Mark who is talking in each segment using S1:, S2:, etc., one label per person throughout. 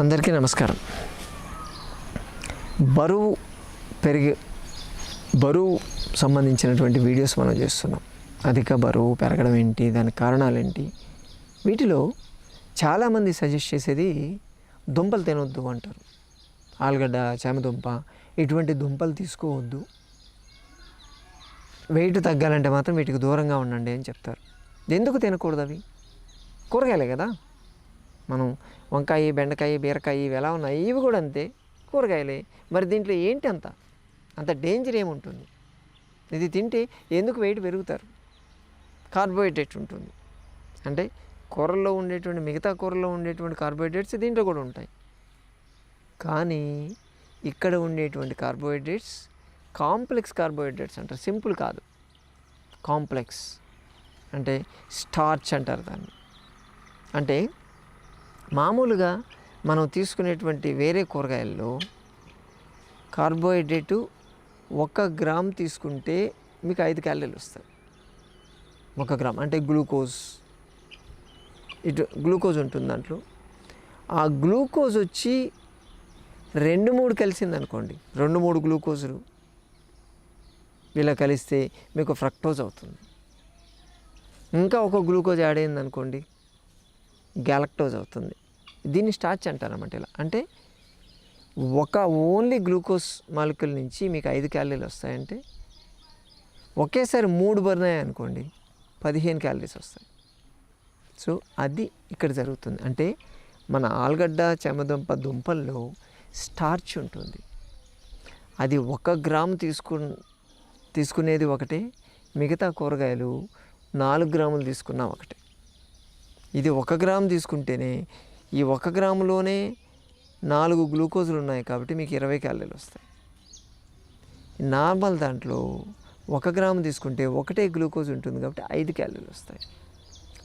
S1: అందరికీ నమస్కారం. బరువు పెరిగి బరువు సంబంధించినటువంటి వీడియోస్ మనం చేస్తున్నాం. అధిక బరువు పెరగడం ఏంటి దాని కారణాలు ఏంటి? వీటిలో చాలామంది సజెస్ట్ చేసేది దుంపలు తినొద్దు అంటారు. ఆలుగడ్డ చామదుంప ఇటువంటి దుంపలు తీసుకోవద్దు. వెయిట్ తగ్గాలంటే మాత్రం వీటికి దూరంగా ఉండండి అని చెప్తారు. ఎందుకు తినకూడదు అవి? కూరగాయలే కదా? మనం వంకాయ బెండకాయ బీరకాయ ఇవి ఎలా ఉన్నాయి ఇవి కూడా అంతే కూరగాయలే. మరి దీంట్లో ఏంటి అంత? అంత డేంజర్ ఏముంటుంది? ఇది తింటే ఎందుకు వెయిట్ పెరుగుతారు? కార్బోహైడ్రేట్ ఉంటుంది. అంటే కూరల్లో ఉండేటువంటి మిగతా కూరల్లో ఉండేటువంటి కార్బోహైడ్రేట్స్ దీంట్లో కూడా ఉంటాయి. కానీ ఇక్కడ ఉండేటువంటి కార్బోహైడ్రేట్స్ కాంప్లెక్స్ కార్బోహైడ్రేట్స్ అంటారు. సింపుల్ కాదు. కాంప్లెక్స్ అంటే స్టార్చ్ అంటారు దాన్ని. అంటే మామూలుగా మనం తీసుకునేటువంటి వేరే కూరగాయల్లో కార్బోహైడ్రేటు ఒక గ్రామ్ తీసుకుంటే మీకు ఐదు క్యాలరీలు వస్తాయి. ఒక గ్రామ్ అంటే గ్లూకోజ్. ఇటు గ్లూకోజ్ ఉంటుంది దాంట్లో. ఆ గ్లూకోజ్ వచ్చి రెండు మూడు కలిసింది అనుకోండి. రెండు మూడు గ్లూకోజులు ఇలా కలిస్తే మీకు ఫ్రక్టోజ్ అవుతుంది. ఇంకా ఒక గ్లూకోజ్ యాడ్ అయింది అనుకోండి గ్యాలక్టోజ్ అవుతుంది. దీన్ని స్టార్చ్ అంటారన్నమాట ఇలా. అంటే ఒక ఓన్లీ గ్లూకోజ్ మాలిక్యూల్ నుంచి మీకు ఐదు క్యాలరీలు వస్తాయంటే ఒకేసారి మూడు బర్నాయి అనుకోండి పదిహేను క్యాలరీస్ వస్తాయి. సో అది ఇక్కడ జరుగుతుంది. అంటే మన ఆలుగడ్డ చెమదుంప దుంపల్లో స్టార్చ్ ఉంటుంది. అది ఒక గ్రామ్ తీసుకు తీసుకునేది ఒకటే మిగతా కూరగాయలు నాలుగు గ్రాములు తీసుకున్నా ఒకటే. ఇది ఒక గ్రామ్ తీసుకుంటేనే ఈ ఒక గ్రాములోనే నాలుగు గ్లూకోజులు ఉన్నాయి కాబట్టి మీకు ఇరవై క్యాలరీలు వస్తాయి. నార్మల్ దాంట్లో ఒక గ్రాము తీసుకుంటే ఒకటే గ్లూకోజ్ ఉంటుంది కాబట్టి ఐదు క్యాలరీలు వస్తాయి.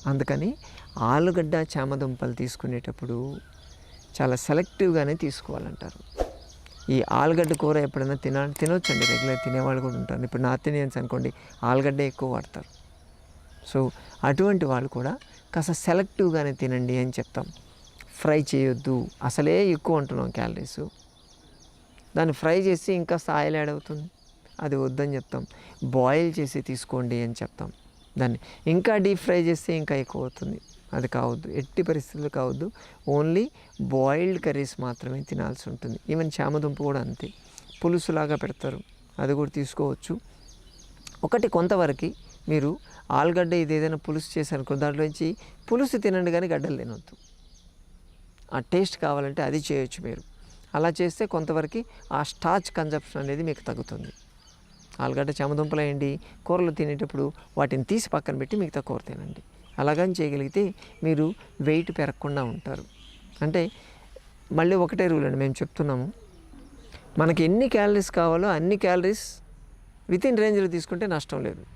S1: అందుకని ఆలుగడ్డ చామదుంపలు తీసుకునేటప్పుడు చాలా సెలెక్టివ్గానే తీసుకోవాలంటారు. ఈ ఆలుగడ్డ కూర ఎప్పుడైనా తిన తినొచ్చండి రెగ్యులర్ తినేవాళ్ళు కూడా ఉంటారు. ఇప్పుడు నార్త్ ఇండియన్స్ అనుకోండి ఆలుగడ్డ ఎక్కువ వాడతారు. సో అటువంటి వాళ్ళు కూడా కాస్త సెలెక్టివ్గానే తినండి అని చెప్తాం. ఫ్రై చేయొద్దు. అసలే ఎక్కువ ఉంటున్నాం క్యాలరీస్. దాన్ని ఫ్రై చేసి ఇంకా ఆయిల్ యాడ్ అవుతుంది. అది వద్దని చెప్తాం. బాయిల్ చేసి తీసుకోండి అని చెప్తాం. దాన్ని ఇంకా డీప్ ఫ్రై చేస్తే ఇంకా ఎక్కువ అవుతుంది. అది కావద్దు. ఎట్టి పరిస్థితులు కావద్దు. ఓన్లీ బాయిల్డ్ కర్రీస్ మాత్రమే తినాల్సి ఉంటుంది. ఈవెన్ చామదుంప కూడా అంతే. పులుసులాగా పెడతారు. అది కూడా తీసుకోవచ్చు. ఒకటి కొంతవరకు మీరు ఆలుగడ్డ ఇది ఏదైనా పులుసు చేశారనుకో దాంట్లోంచి పులుసు తినండి కానీ గడ్డలు తినొద్దు. ఆ టేస్ట్ కావాలంటే అది చేయొచ్చు మీరు. అలా చేస్తే కొంతవరకు ఆ స్టార్చ్ కన్జప్షన్ అనేది మీకు తగ్గుతుంది. ఆలుగడ్డ చెమదుంపలు వేయండి కూరలు తినేటప్పుడు వాటిని తీసి పక్కన పెట్టి మిగతా కూర తినండి. అలాగని చేయగలిగితే మీరు వెయిట్ పెరగకుండా ఉంటారు. అంటే మళ్ళీ ఒకటే రూల్ అండి మేము చెప్తున్నాము. మనకి ఎన్ని క్యాలరీస్ కావాలో అన్ని క్యాలరీస్ విత్ ఇన్ రేంజ్లో తీసుకుంటే నష్టం లేదు.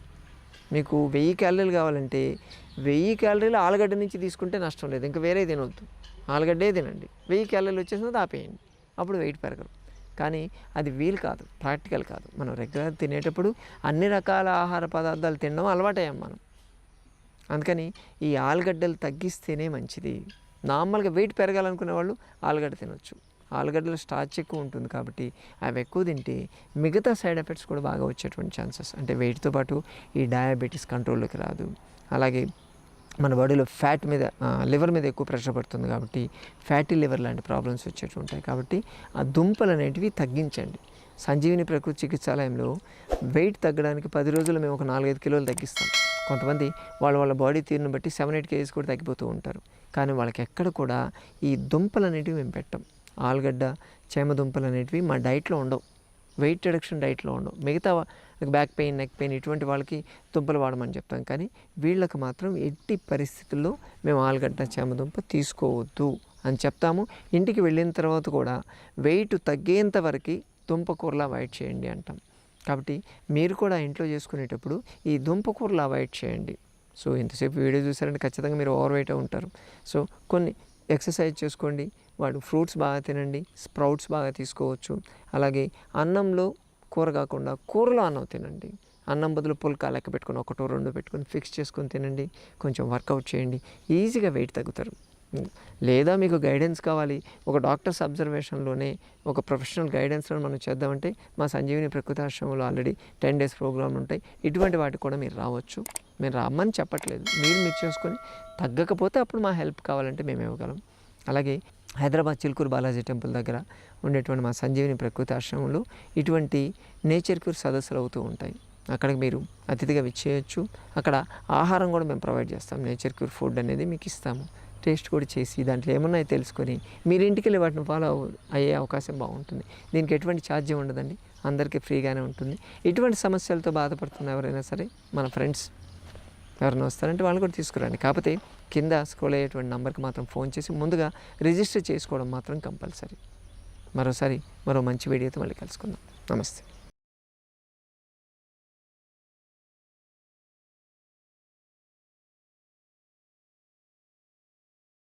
S1: మీకు వెయ్యి క్యాలరీలు కావాలంటే వెయ్యి క్యాలరీలు ఆలుగడ్డ నుంచి తీసుకుంటే నష్టం లేదు. ఇంకా వేరే తినవద్దు ఆలుగడ్డే తినండి. వెయ్యి క్యాలరీలు వచ్చేసింది ఆపేయండి. అప్పుడు వెయిట్ పెరగరు కానీ అది వీలు కాదు. ప్రాక్టికల్ కాదు. మనం రెగ్యులర్ తినేటప్పుడు అన్ని రకాల ఆహార పదార్థాలు తినడం అలవాటయ్యాం మనం. అందుకని ఈ ఆలుగడ్డలు తగ్గిస్తేనే మంచిది. నార్మల్గా వెయిట్ పెరగాలనుకునే వాళ్ళు ఆలుగడ్డ తినొచ్చు. ఆలుగడ్డలో స్టార్చ్ ఎక్కువ ఉంటుంది కాబట్టి అవి ఎక్కువ తింటే మిగతా సైడ్ ఎఫెక్ట్స్ కూడా బాగా వచ్చేటువంటి ఛాన్సెస్. అంటే వెయిట్తో పాటు ఈ డయాబెటీస్ కంట్రోల్లోకి రాదు. అలాగే మన బాడీలో ఫ్యాట్ మీద లివర్ మీద ఎక్కువ ప్రెషర్ పడుతుంది కాబట్టి ఫ్యాటీ లివర్ లాంటి ప్రాబ్లమ్స్ వచ్చేట్టు ఉంటాయి. కాబట్టి ఆ దుంపలు అనేటివి తగ్గించండి. సంజీవిని ప్రకృతి చికిత్సాలయంలో వెయిట్ తగ్గడానికి పది రోజులు మేము ఒక నాలుగైదు కిలోలు తగ్గిస్తాం. కొంతమంది వాళ్ళ వాళ్ళ బాడీ తీరును బట్టి సెవెన్ ఎయిట్ కేజీస్ కూడా తగ్గిపోతూ ఉంటారు. కానీ వాళ్ళకి ఎక్కడ కూడా ఈ దుంపలు అనేటివి మేము పెట్టాం. ఆలుగడ్డ చేమ దుంపలు అనేటివి మా డైట్లో ఉండవు. వెయిట్ రిడక్షన్ డైట్లో ఉండవు. మిగతా బ్యాక్ పెయిన్ నెక్ పెయిన్ ఇటువంటి వాళ్ళకి దుంపలు వాడమని చెప్తాం. కానీ వీళ్ళకి మాత్రం ఎట్టి పరిస్థితుల్లో మేము ఆలుగడ్డ చేమదుంప తీసుకోవద్దు అని చెప్తాము. ఇంటికి వెళ్ళిన తర్వాత కూడా వెయిట్ తగ్గేంత వరకు దుంప కూరలు అవాయిడ్ చేయండి అంటాం. కాబట్టి మీరు కూడా ఇంట్లో చేసుకునేటప్పుడు ఈ దుంప కూరలు అవాయిడ్ చేయండి. సో ఇంతసేపు వీడియో చూసారంటే ఖచ్చితంగా మీరు ఓవర్ వెయిట్ ఉంటారు. సో కొన్ని ఎక్సర్సైజ్ చేసుకోండి. వాడు ఫ్రూట్స్ బాగా తినండి స్ప్రౌట్స్ బాగా తీసుకోవచ్చు. అలాగే అన్నంలో కూర కాకుండా కూరలో అన్నం తినండి. అన్నం బదులు పుల్కా లెక్క పెట్టుకొని ఒకటో రెండు పెట్టుకొని ఫిక్స్ చేసుకొని తినండి. కొంచెం వర్కౌట్ చేయండి. ఈజీగా వెయిట్ తగ్గుతారు. లేదా మీకు గైడెన్స్ కావాలి. ఒక డాక్టర్స్ అబ్జర్వేషన్లోనే ఒక ప్రొఫెషనల్ గైడెన్స్లో మనం చేద్దామంటే మా సంజీవిని ప్రకృతి ఆశ్రమంలో ఆల్రెడీ టెన్ డేస్ ప్రోగ్రామ్ ఉంటాయి. ఇటువంటి వాటికి కూడా మీరు రావచ్చు. మేము రమ్మని చెప్పట్లేదు. మీరు మీరు చేసుకొని తగ్గకపోతే అప్పుడు మా హెల్ప్ కావాలంటే మేము ఇవ్వగలం అలాగే హైదరాబాద్ చిలుకూరు బాలాజీ టెంపుల్ దగ్గర ఉండేటువంటి మా సంజీవిని ప్రకృతి ఆశ్రమంలో ఇటువంటి నేచర్ క్యూర్ సదస్సులు అవుతూ ఉంటాయి. అక్కడికి మీరు అతిథిగా విచ్చేయచ్చు. అక్కడ ఆహారం కూడా మేము ప్రొవైడ్ చేస్తాం. నేచర్ క్యూర్ ఫుడ్ అనేది మీకు ఇస్తాము. టేస్ట్ కూడా చేసి దాంట్లో ఏమన్నాయో తెలుసుకొని మీరు ఇంటికి వెళ్ళి వాటిని ఫాలో అయ్యే అవకాశం బాగుంటుంది. దీనికి ఎటువంటి ఛార్జ్ ఉండదండి. అందరికీ ఫ్రీగానే ఉంటుంది. ఇటువంటి సమస్యలతో బాధపడుతున్న ఎవరైనా సరే మన ఫ్రెండ్స్ ఎవరైనా వస్తారంటే వాళ్ళు కూడా తీసుకురండి. కాకపోతే కింద స్క్రోల్ అయ్యేటువంటి నెంబర్కి మాత్రం ఫోన్ చేసి ముందుగా రిజిస్టర్ చేసుకోవడం మాత్రం కంపల్సరీ. మరోసారి మరో మంచి వీడియోతో మళ్ళీ కలుసుకుందాం. నమస్తే.